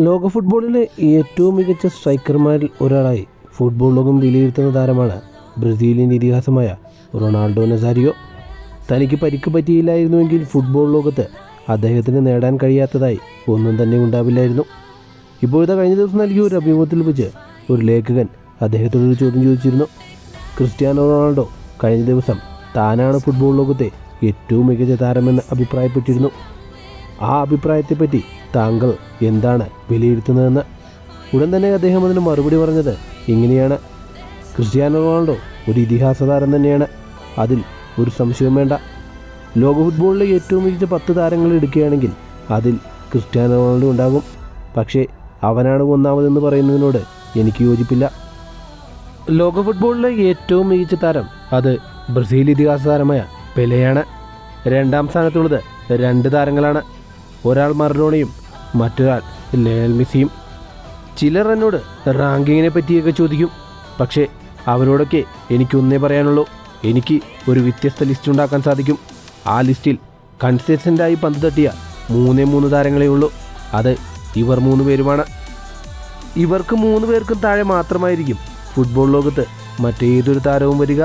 ലോക ഫുട്ബോളിലെ ഏറ്റവും മികച്ച സ്ട്രൈക്കർമാരിൽ ഒരാളായി ഫുട്ബോൾ ലോകം വിലയിരുത്തുന്ന താരമാണ് ബ്രസീലിന്റെ ഇതിഹാസമായ റൊണാൾഡോ നസാരിയോ. തനിക്ക് പരിക്ക് പറ്റിയില്ലായിരുന്നുവെങ്കിൽ ഫുട്ബോൾ ലോകത്ത് അദ്ദേഹത്തിന് നേടാൻ കഴിയാത്തതായി ഒന്നും തന്നെ ഉണ്ടാവില്ലായിരുന്നു. ഇപ്പോഴത്തെ കഴിഞ്ഞ ദിവസം നൽകിയ ഒരു അഭിമുഖത്തിൽ വെച്ച് ഒരു ലേഖകൻ അദ്ദേഹത്തോടൊരു ചോദ്യം ചോദിച്ചിരുന്നു. ക്രിസ്ത്യാനോ റൊണാൾഡോ കഴിഞ്ഞ ദിവസം താനാണ് ഫുട്ബോൾ ലോകത്തെ ഏറ്റവും മികച്ച താരമെന്ന് അഭിപ്രായപ്പെട്ടിരുന്നു. ആ അഭിപ്രായത്തെപ്പറ്റി താങ്കൾ എന്താണ് വിലയിരുത്തുന്നതെന്ന് ഉടൻ തന്നെ അദ്ദേഹം അതിന് മറുപടി പറഞ്ഞത് ഇങ്ങനെയാണ്. ക്രിസ്ത്യാനോ റൊണാൾഡോ ഒരു ഇതിഹാസ താരം തന്നെയാണ്. അതിൽ ഒരു സംശയവും വേണ്ട. ലോക ഫുട്ബോളിലെ ഏറ്റവും മികച്ച പത്ത് താരങ്ങൾ എടുക്കുകയാണെങ്കിൽ അതിൽ ക്രിസ്ത്യാനോ റൊണാൾഡോ ഉണ്ടാകും. പക്ഷേ അവനാണ് ഒന്നാമതെന്ന് പറയുന്നതിനോട് എനിക്ക് യോജിപ്പില്ല. ലോക ഫുട്ബോളിലെ ഏറ്റവും മികച്ച താരം അത് ബ്രസീൽ ഇതിഹാസ താരമായ പെലെയാണ്. രണ്ടാം സ്ഥാനത്തുള്ളത് രണ്ട് താരങ്ങളാണ്. ഒരാൾ മറഡോണയും മറ്റൊരാൾ ലയൽ മെസ്സിയും. ചിലർ എന്നോട് റാങ്കിങ്ങിനെ പറ്റിയൊക്കെ ചോദിക്കും. പക്ഷേ അവരോടൊക്കെ എനിക്കൊന്നേ പറയാനുള്ളൂ. എനിക്ക് ഒരു വ്യത്യസ്ത ലിസ്റ്റ് ഉണ്ടാക്കാൻ സാധിക്കും. ആ ലിസ്റ്റിൽ കൺസിസ്റ്റന്റായി പന്ത് തട്ടിയ മൂന്നേ മൂന്ന് താരങ്ങളേ ഉള്ളൂ. അത് ഇവർ മൂന്ന് പേരുമാണ്. ഇവർക്ക് മൂന്ന് പേർക്കും താഴെ മാത്രമായിരിക്കും ഫുട്ബോൾ ലോകത്ത് മറ്റേതൊരു താരവും വരിക.